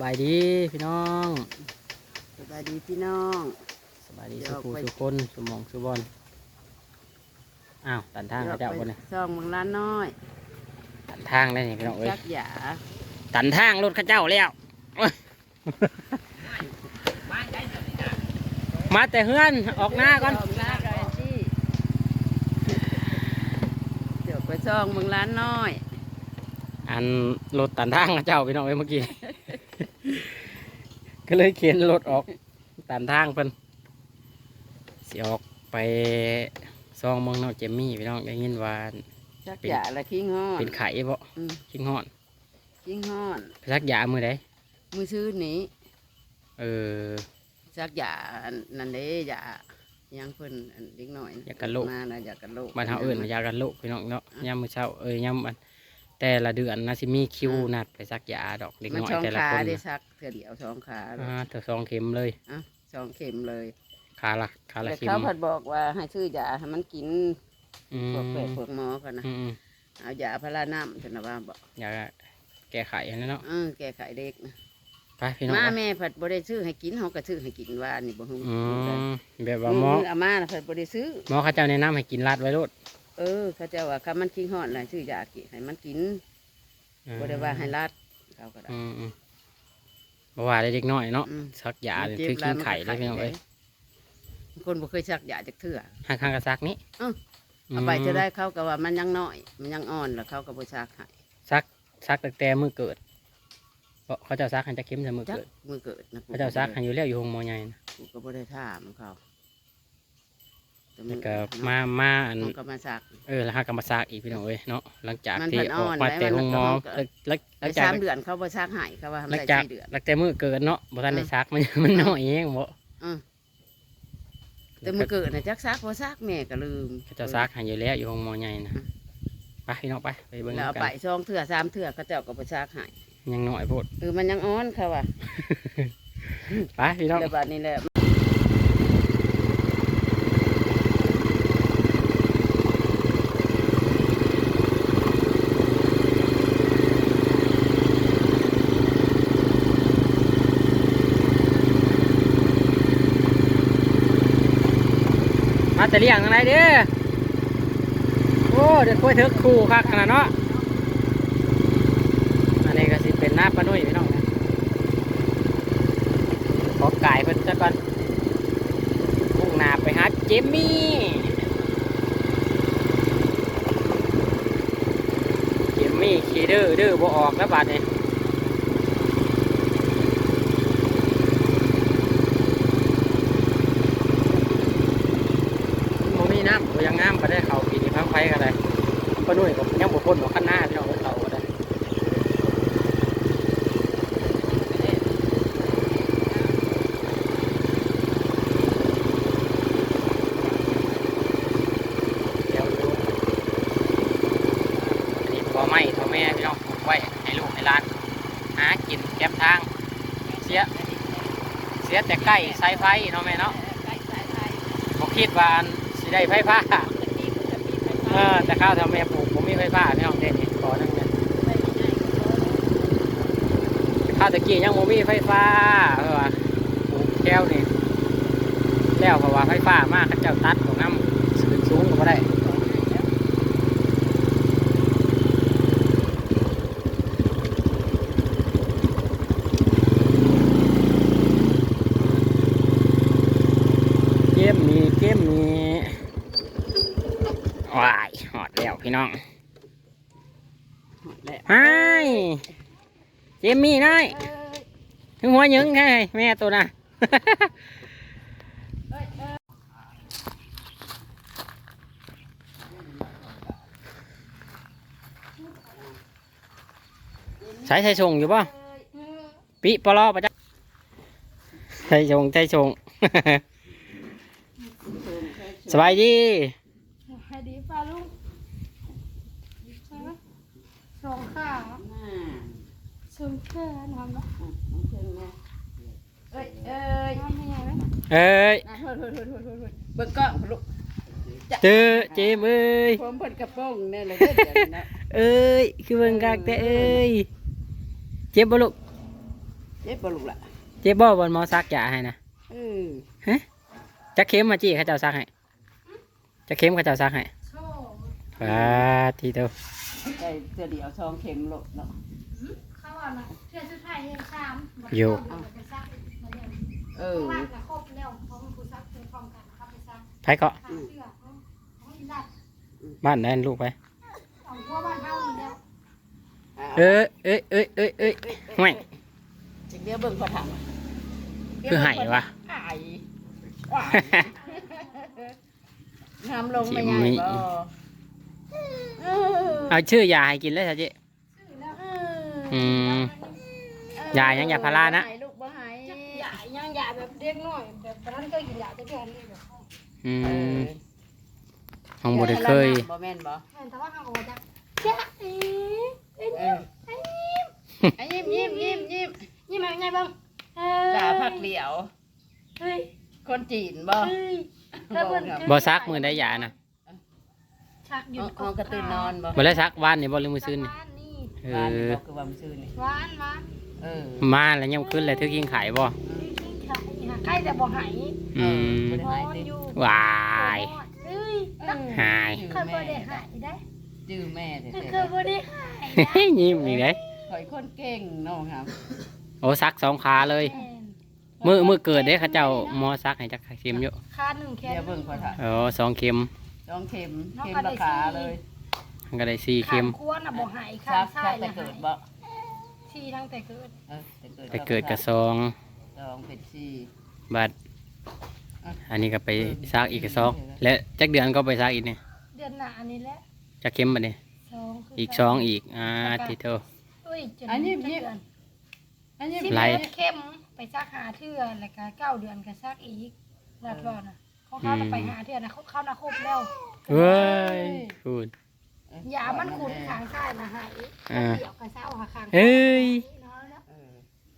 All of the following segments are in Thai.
บายดีพี่น้องสบายดีพี่น้องสบายดีเดี๋สุยวขูไปสุคนสุหมองสุบอลอ้าวตันทางเขาเจ้าบนนี่ซองเมืองล้านน้อย ตันทางได้นี่พี่น้องเอ้ยจักหยาตันทางรถเข้าเจ้าแล้วโอ้ยมาแต่เฮือนออกหน้าก่อนซองหน้ากันที่เดี๋ยวไปซองเมืองล้านน้อย อันรถตันทางเข้าเจ้าพี่น้องเอ้ยเมื่อกี้ ก็เลยเข็นรถออกตันทางเพิ่นสิออกไปซองเมืองนอกเจมมี่พี่น้องได้ยินว่าจักหยาละขี้งอน เป็นไข่บ่อืมชิงหอนขี้งอนไปสักยามือไดมือซื้อนี้เออจักหยาอันนั่นเด้หยายังเพิ่นอันเด็กหน่อยอยากกันโลก มานะอยากกันโลก บ้านเฮาเอิ้นว่ายากันโรคพี่น้องเนาะยามมื้อเช้าเอ้ยยามอัน แต่ละเดือนน่าสิมีคิวนัดไปสักยาดอกเด็กมันน้อยช่องแต่ละขาคนได้น่ะซักเถื่อเดียวสองขาอ่าเถอะสองเข็มเลยอะสองเข็มเลยขาละขาละแต่เข็มเขาผัดบอกว่าให้ซื้อยาให้มันกินอืพวกแพทมย์พวกหมอกันนะอืมเอายาพาราน้ำฉันนะว่าบอกอยากแก้ไขอันนั้นเนาะเออแก้ไขเด็กนะไปพี่น้องมาไปแม่ผัดบ่ได้ซื้อให้กินเขาก็ซื้อให้กินว่านี่บ่ฮู้อืมแบบว่าหมอมืออามาน่ะผัดบ่ได้ซื้อหมอเขาเจ้าแนะนำให้กินลาดไว้โลด เออ เขาเจ้าว่าคัมันคิงฮอดน่ะซื้อยากินให้มันกินบ่ได้ว่าให้รัดเขาก็ได้ อืมอืมบ่ว่าได้เด็กน้อยเนาะอืมสักยาเลยจ็บคือกินไข่หเลยพี่น้องเอ้ยบางคนบ่เคยซักยาจักเทื่อข้างๆกระซักนี้เอ้าเอาไปจะได้เขาก็ว่ามันยังน้อย มันยังอ่อนแล้วเขาก็บ่ซักให้ซักซักตั้งแต่มือเกิดเพราะเขาเจ้าซักให้จะเข้มแต่มือจักเกิดมือเกิดนะเขาเจ้าซักให้อยู่แล้วอยู่ห้องหมอใหญ่นะกูก็บ่ได้ถามเขา แต่แล้วนก็มามาอันเขาก็มาซักเออแล้วหากำมาซักอีกพี่น้องเอ้ยเนาะหลังจากมันที่เพิ่นออกอ่อนมาไว้แต่มันห้องหมอก็หลังหลังหไปลังจากสามเดือนเขาบ่ซักให้เขาว่าหลังทำได้จากสี่เดือนหลังแต่มือเกิดเนาะบ่ทันได้อืมซักมันมันน้อยเองบ่อืมแต่มือเกิดน่ะจักซักบ่ซักแม่ก็ลืมเขาเจ้าซักให้อยู่แล้วอยู่ห้องหมอใหญ่นะอืมไปพี่น้องไปไปเบิ่งแล้วเอากัไปนซองเถื่อสามเถื่อเขาเจ้าก็บ่ซักให้ยังน้อยโพดเออมันยังอ่อนเขาว่าไปพี่น้องแล้วบัดนี้แหละ แต่เลี้ยงอะไรเด้อโอ้เดี๋ยวคุยเถอะคู่คักขนาดเนาะอันนี้ก็สิเป็นหน้าปลานุ่ยพี่น้องนะขอไก่เพิ่นซะก่อนมุ่งหน้าไปหาเจมมี่เจมมี่ขี่ดื้อดื้อบ่ออกแล้วบาดนี้บ่มี น้ำบ่ยังงามบ่ได้เข้าปีนี้พังไฟก็ได้ปลานุ่ยก็ยังบ่พ้นบ่คันหน้าพี่น้องเอ้ยเขาก็ได้เดี๋ยวดูอันนี้พอไม่พอแม่พี่น้องปลูกไว้ให้ลูกให้หลาน หากินแก้มทาง เสีย เสียแต่ใกล้สายไฟเนาะแม่เนาะผมคิดว่าอัน สิได้ไฟฟ้าเออแต่ข้าวทำแม่ปลูกผมมีไฟฟ้าพี่น้องเด่นนี่ขอนั่งเนี่ยข้าวตะกี้ยังผมมีไฟฟ้าเออว่าปลูกแก้วนี่แล้วเพราะว่าไฟฟ้ามากเขาเจ้าตัดของน้ำสูงสูงก็บ่ได้ เกมนี้เกมนี้ว้ายหอดแล้ว พี่น้องและไอ้ายเจมมี่น้อยถึงหัวหยึงไงแม่ตัวน่ะใช้ใช้ชงอยู่ป่ะปิปลอปะจ๊ะใช้ชงใช้ชงสบายดี ให้ดีฟ้าลุงสองข้าง อ่า สองข้างทำแล้ว อะน้องเชิญแม่เอ้ยเอ้ย ทำยังไงไหมเอ้ยอะโทษโทษโทษโทษโทษโทษเบิ่งกล้องลูกเจอเจมเอ้ยผมเปิดกระโปรงแน่เลยเด้อเดี๋ยวนี้นะเอ้ยคือเบิ่งกากแต่เอ้ยเจ็บบ่ลูกเเจ็บบ่ลูกล่ะเจ็บบ่บนหมอซักยาให้นะเออจะเข็มมาจี้เขาเจ้าซักให้จะเข็มเขาเจ้าซักให้โชว์ว้าทีเดียวได้เสื้อเดียวซองเข็มโลดเนาะเข้าอะนะเพื่อนสุดท้ายยังสามอยู่ไปซักมาเดี๋ยวเอข้าอ ไปเกาะขาเสื้อเขาเขาอีลัดบ้านนั่นลูกไปเอาพวกบ้านเฮานี่แล้วเอ้ยเอ้ยเอ้ยเอ้ยเอ้ยห่วยจิกเดียวเบิ่งพอถามคือไห้วะไห้ว้ายงามลงไม่ใหญ่จิ๋มมิบ่เออเอาชื่อยาให้กินเลยสิเจ๊ซื้อแล้วอืมยายังยาพารานะหลูกบ่หายจักหยาย่างหยาแบบเด็กน้อยแบบตอนนั้นก็กินหยาแต่เพื่อนนี่แบบ อืเอมอของบุได้เคย บ่แม่นบ่เห็นแต่ว่าเขาบอกว่าจะจ๊ะเอ๋เอ้ยเออไอ้ยิ้มไอ้ยิ้มยิ้มยิ้มยิ้มยิ้มแบบไงบ้างเออตาพักเหลียว เฮ้ยคนจีนบ่ เฮ้ยถ้าเพิ่นบ่ซักมือได้ยานะชักหยุดเอากระตื่นนอนบ่บ่ได้ซักว่านนี่บ่ลืมมือซื้อนี่หวานนี่เอบ้านนี่อบ่คือว่ามันซื่อนี่หวานหวานเออมาแล้วยังขึ้นเลยถือกินไข่บ่กินไข่หาใกล้แต่บ่หายอืม บ่ได้นอหายนติอยู่ วายเฮ้ยเออหายจื้อเคยบ่แม่ได้หายได้จื้อแม่แท้เคยบ่ได้หายยิ้มอีกเลยๆข่อยคนเก่งเนาะครับ โอ้ซักสองขาเลย มือมือเกิดเด้เขาเจ้าหมอซักให้จักเข็มอยู่คาหนึ่งแค่เดี๋ยวเบิ่งพอถ่ายโอ้สองเข็มสองเข็มเข็มราคาเลยมันก็ได้สี่เข็มควรน่ะบ่หายข้าซังกซ้าซัยกแต่น่ะเกิหาดยบ่ที่ตั้งแต่เกิดเออแต่เกิดแต่เกิดกับสองสองเป็นสี่บัด อันนี้ก็ไปซักอีกกับสองและจักเดือนก็ไปซักอีกเนี่ยเดือนหน้าอันนี้แหละจักเข็มบัดนี้สองคือีกสองอีกอ่าทีเท่าเอ้ยจนอันนี้จะนี่เดือนอันนี้สิบไล่เดือนเข้มไปซักหาเทื่อแล้วก็เก้าเดือนก็ซักอีกรัดบ่น่ะเขาเขาน่ะไปหาเทื่อนะเขาเขาน่ะครบแล้วเว้ยพูด ยามันขุนขางซ้ายนะหายอ่า เดี่ยวกับเศร้าหาขางเอ้ย น้อยแล้วเออ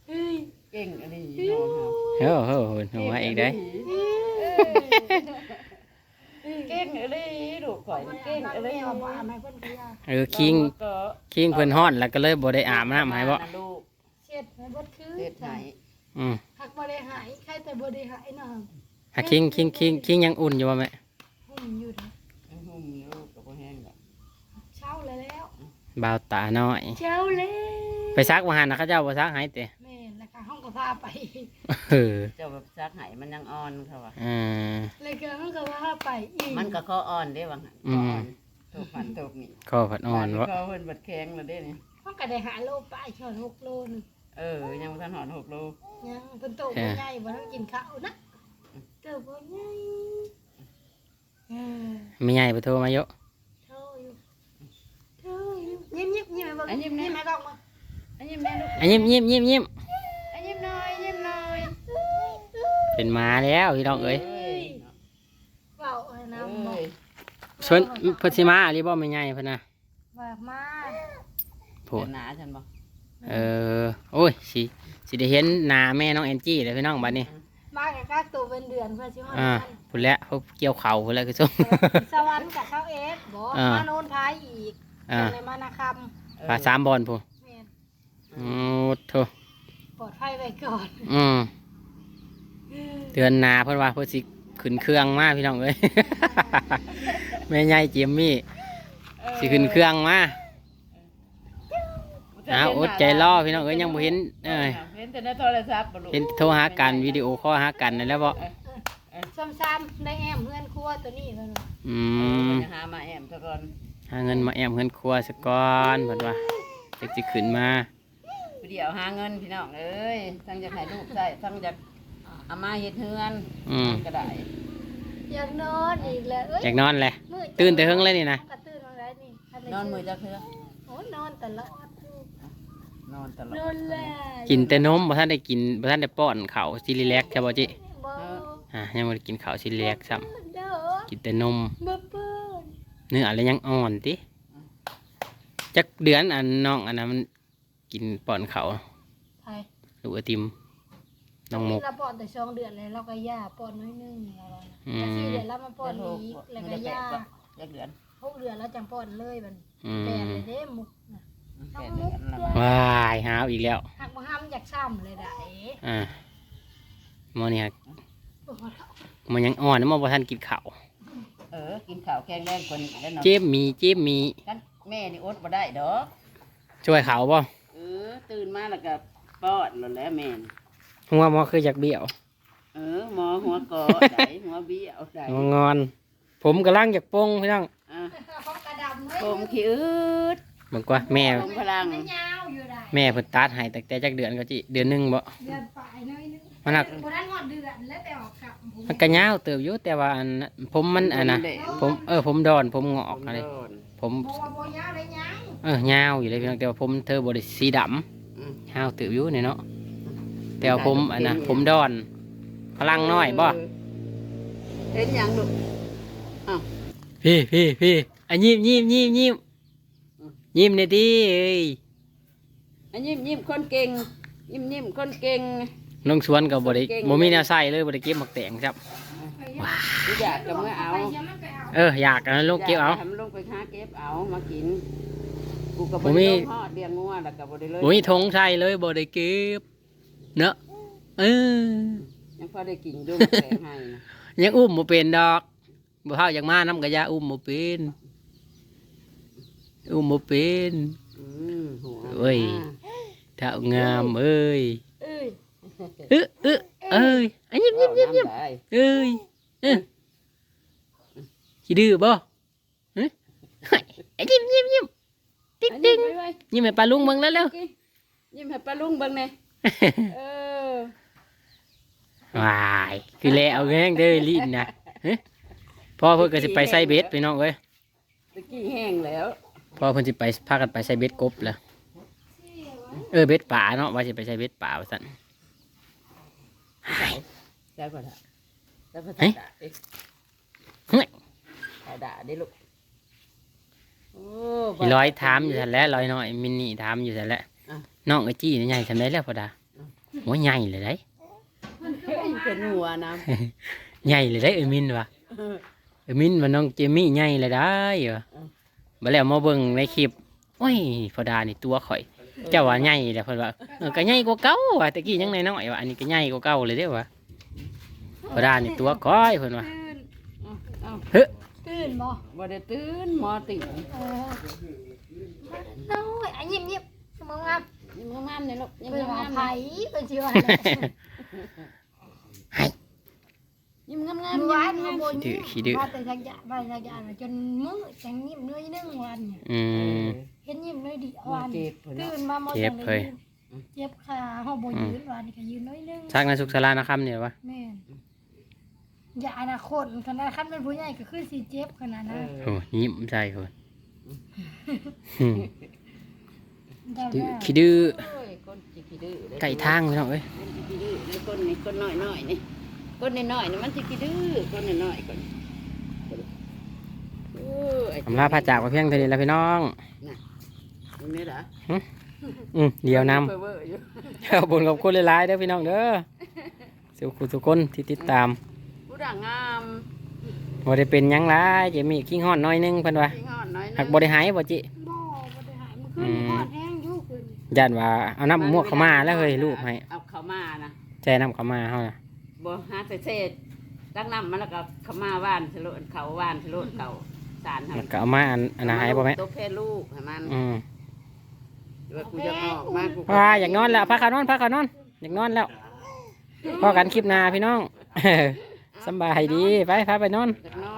เฮ้ย เก่งอันนี้เนาะครับโอ้โหหัวอีกได้เก่งอะไรลูกข่อยเก่งอะไรเอามาให้เพิ่นพยาเออคิงก็คิงเพิ่นฮ้อนแล้วก็เลยบ่ได้อาบน้ำให้บ่ลูกเช็ดให้เบิดคือเฮ็ดให้อืมหักบ่ได้หายใครแต่บ่ได้หายนะหาคิงคิงคิงคิงยังอุ่นอยู่บ่แม่หุ่มอยู่เด้อหุ่มลูกก็บ่แห้งดอกเช้าเลยแล้วบ่าวตาน้อย เช้าแล้วไปซักมาหันนะเขาเจ้าบ่ซักให้เตะแม่นแล้วก็ ห้องก็พาไป เออเจ้าแบบซักให้มันยังอ่อนเขาว่าอ่าแล้วก็ห้องก็พาไปอีกมันก็ข้ออ่อนเด้ว่าหั่นอืข้อมอ่อนถูกพันถูกนี่ข้อผัดอ่อนวะข้อเพิ่นบัดแข็งแล้วเด้นี่ห้องก็ได้หาโลไปชอน6โลนึงเออ ยังบ่ทันหอด6โลยังเพิ่นโตบ่ใหญ่บ่ต้องกินข้าวนะเติบบ่ใหญ่เออไม่ใหญ่ไปโทรมาเยอะโทอยู่โทอยู่ยิ้มยิ้มยิ้มให้เบิ่งยิ้มให้กล้องมาอันยิ้มแม่ลูกอันยิ้มยิ้มยิ้มยิ้มอันยิ้ มหน่อยยิ้มหน่อยเป็นหมาแล้วพี่น้องเอ้ยเอ้ยเว้าให้นำบ่เอ้ยเพิ่นเพิ่นสิมาหรือบ่ไม่ใหญ่เพิ่นน่ะว่ามาโผเป็นหนาฉันบ่เออโอ้ยสิสิได้เห็นหน้าแม่น้องแอนจี้เลยพี่น้องบัดนี้มากับกักตัวเป็นเดือนเพื่อสิฮอดอ่ากันพุ่นแล้วเขาเกี่ยวเข่าพุ่นแล้วคือส่งสวรรค์กับเช้าเอสบ่อ่ามมาโนนพายอีกอ่าในมานาคปลาสามบอลพุ่นำแม่นโอ้โถ ปลอดภัยไว้ก่อนอืมเดือนหน้าเพิ่นว่าเพิ่นสิขึ้นเครื่องมาพี่น้องเอ้ย แม่ใหญ่เจมมี่สิขึ้นเครื่องมาอ้าวอดใจรอพี่น้องเอ้ยยังบ่เห็นเอ้ยเห็นแต่ในโทรศัพท์บ่ลูกเห็นโทรหากันวิดีโอคอลหากันนั่นแหล้วบ่ซ้ำๆได้แอมเพื่อนครัวตัวนี้เพิ่นว่าอืเออมมันจะหามาแอมซะก่อนหาเงินมาแอมเงินครัวซะก่อนเพิ่นว่าจักสิขึ้นมา เดี๋ยวหาเงินพี่น้องเอ้ยทั้งจะให้ลูกใช้ทั้งจะเอามาเฮ็ดเฮือนอืม ก็ได้อยากนอนอีกแล้วเอ้ยอยากนอนแหละมื้อตื่นแต่เฮิงเลยนี่นะ ก็ตื่นมาแล้วนี่ทัได้นอนมือจะเทื่อโอ้ยนอนตลอดนอนตลอดนอนแล้กินแต่นมบ่ทันได้กินบ่ทันได้ป้อนข้าวซิลิแลกใช่บ่จิบ่อะยังบ่ได้กินข้าวซิลิแลกซ้ำเด้อกินแต่นม บ่เปิ้นเนื้ออะไรยังอ่อนติจักเดือนอันน้องอันนั้นมัน กินป้อนข้าวไผลูกไอติมน้องมกเราป้อนแต่2เดือนแล้วเราก็ย่าป้อนน้อยหนึงแล้วอืมแล้วสี่เดือนแล้วมาป้อนอีกแล้วก็ย่าจักเดือนหกเดือนแล้วจังป้อนเลยมันอืแปลมเลยเด้มุกน่ะแปดเดือนละว้ายหาวอีกแล้วหักมาห้ามอยากจากซ้ำเลยได้อ่าหมอนี่ฮะโอ้โหมันยังอ่อนนะหมอบ่ทันกินข้าวเออกินข้าวแข็งแรงกว่านี้แล้วเนาะเจ็บมีเจ็บมีกันแม่นี่อดบ่ได้ดอกช่วยเขาบ่เออ ตื่นมาแล้วก็ป้อนแล้วแหล้วแม่นหัวหมอคืออยากเบี้ยวเออหมอหัวกอได้หัวเบี้ยวได้งองอน ผมกำลังอยากปงพี่น้องอะเขากระดำเลยผมขี้อืดบอกว่าแม่ ผมพลังมันยาวอยู่ได้แม่เพิ่นตัดให้ตั้งแต่จักเดือนก็จิเดือนหนึงบ่ เดือนปลายน้อยนึงมันหนัก บ่ได้หอดเดือนแล้วแต่ออกกับผมมันก็ยาวเติบอยู่แต่ว่าอันนั้นผมมันอันนะผมเออผมดอนผมงอกอะไรโดน ผมบ่ว่าบ่ยาวได้ยังเออยาวอยู่เลยพี่น้องแต่ว่าผมเธอบ่ได้สีดำอืมยาวเติบอยู่เนี่ยเนาะแต่ว่าผมอันนะผมดอน พลังน้อยบ่เห็นหยังลูกพี่พี่พี่อันยิ้มยิ้มยิ้มยิ้มยิ้มเนี่ยดิเอ้ยอันยิ้มยิ้มคนเก่ง ยิ้มยิ้มคนเก่งน้องสวนก็บ่ได้เก่งบ่มีแนวใส่เลยบ่ได้เก็บหมักแตงครับกูอยากจะเมื่อเอาไปยังมันไป เอาเอออยากอันนั้นลูกเก็บเอาทำลงไปหาเก็บเอามากินกูกับผมมีทอดเลี้ยงงัวแล้วกับบริเลยบ่มีธงใส่เลยบ่ได้เก็บเนาะเออยังพอได้กินดูแกงให้นะยังอุ้มบ่เป็นดอกบ่เฮาอยากมานํกะยาอุ้มบ่เป็นอุ้มบ่เป็นอืมหัวเอ้ยเท่างามเอ้ยเอ้ยเอ้อเอ้อเอ้ยอันยิ้มยิ้มยิ้มยิ้มได้เอ้ยเอ้ย ขี้ดื้อบ่ฮะไอ้ยิ้มยิ้มยิ้มติ๊งอันติ๊นี้งไปไว้ยิ้มให้ปลาลุงเบิ่งแล้วเร็วยิ้มให้ปลาลุงเบิ่งแน่เออว้ายคือแล้วแห้งเด้อลิ้นนะฮะพ่อเพิ่นก็สิไปใส่เบ็ดพี่น้องเอ้ยตะกี้แห้งแล้วพ่อเพิ่นสิไปพากันไปใส่เบ็ดกบแล้วเออเบ็ดป่าเนาะว่าสิไปใส่เบ็ดป่าว่าซั่นได้ก่อนละได้ก่อนเฮ้ยด่าดิ เฮ้ยเอาด่าดิลูกโอ้อีร้อยถามอยู่ซั่นแหล้วร้อยน้อยมินนี่ถามอยู่ซั่นแหละอะ น้องไอ้จี้นี่ใหญ่ซำไดแล้วพ่อดาโอ้ยใหญ่เลยได้เฮ้ยเป็นหัวนะใหญ่เลยได้เอ้ยมินว่ะเออ เอ้ยมินว่าน้องเจมี่ใหญ่เลยได้ว่ะอืมบ่แล้วมาเบิ่งในคลิปโอ้ยพ่อดานี่ตัวข่อย เจ้าว่าใหญ่แหล้วเพิ่นว่าเออก็ใหญ่กว่าเก่าว่ะตะกี้ยังน้อยๆว่ะอันนี้ก็ใหญ่กว่าเก่าเลยเด้อว่ะพ่อดานี่ตัวก้อยเพิ่นว่า เอาเอา ตื่นบ่บ่ได้ตื่นหมอติ่งเออน้อยอันยิ้มยิ้มมองงามยิ้มงามๆเนี่ยลูกยิ้มเป็นว่างามไผเป็นสิว่ายิ้มงามมือๆไว้ยิ้มมางามบนขี้ดื้อขี้ดื้อว่าแต่สักอย่างว่าสักอย่างจนมื้อจังยิ้มน้อยนึงวันเนี่ยอืม เห็นยิ้มน้อยดีๆวัน เจ็บพุ่นเนาะตื่นมาหมดเจ็บเฮ้ย เจ็บขาห้องบ่ยืนวันนี้ก็ยืนน้อยนึงชักนาสุขสลานะครับเนี่ยวะแม่น อย่าอนาคตขนาดคันเป็นผู้ใหญ่ก็คือสิเจ็บขนาดเอนั้นอโอ้ยิ้มใจคนอืมเจ้าดื้อได้ขี้ดื้อโอ้ยคนสิขี้ดื้อเด้อไก่ทางพี่น้องเอ้ยคนสิขี้ดื้อในคนนี่คนน้อยๆนี่คนน้อยๆนี่มันสิขี้ดื้อคนน้อยๆคนโอ้ยผมลาพระจากมาเพียงเท่านี้แล้วพี่น้องตรงนี้เหรออืมเดี๋ยวนเว่อร์ๆอยู่ำขอบคุณขอบคุณหลายๆเด้อพี่น้องเด้อสุขุทุกคนที่ติดตาม ผู้ด่างงามบ่ได้เป็นหยังหลายเจะมีกิ้งฮอดน้อยหนึงเพิ่นว่าที่งอนน้อยนึงหักบ่ได้หายบ่จิ บ่บ่ได้หายมันขึ้นฮอดแห้งอยู่ขึ้นย่านว่าเอาน้ำมวกเข้ามาแล้วเฮ้ยรูปให้เอาเข้ามานะใจน้ำเข้ามาเฮาน่ะบ่หาเศษๆตั้งน้ำมันแล้วก็เข้ามาว่านสลุนเขาว่านสลุนเขาสารให้แล้วก็เอามาอันอันนั้นให้บ่แม่ตัวเพศลูกให้มันอืมว่ากูจะออกมากูว่าอยากนอนแล้วพักขานอนพักขานอนอยากนอนแล้วพอกันคลิปหน้าพี่น้อง สำบายดีไปพาไปนอนอน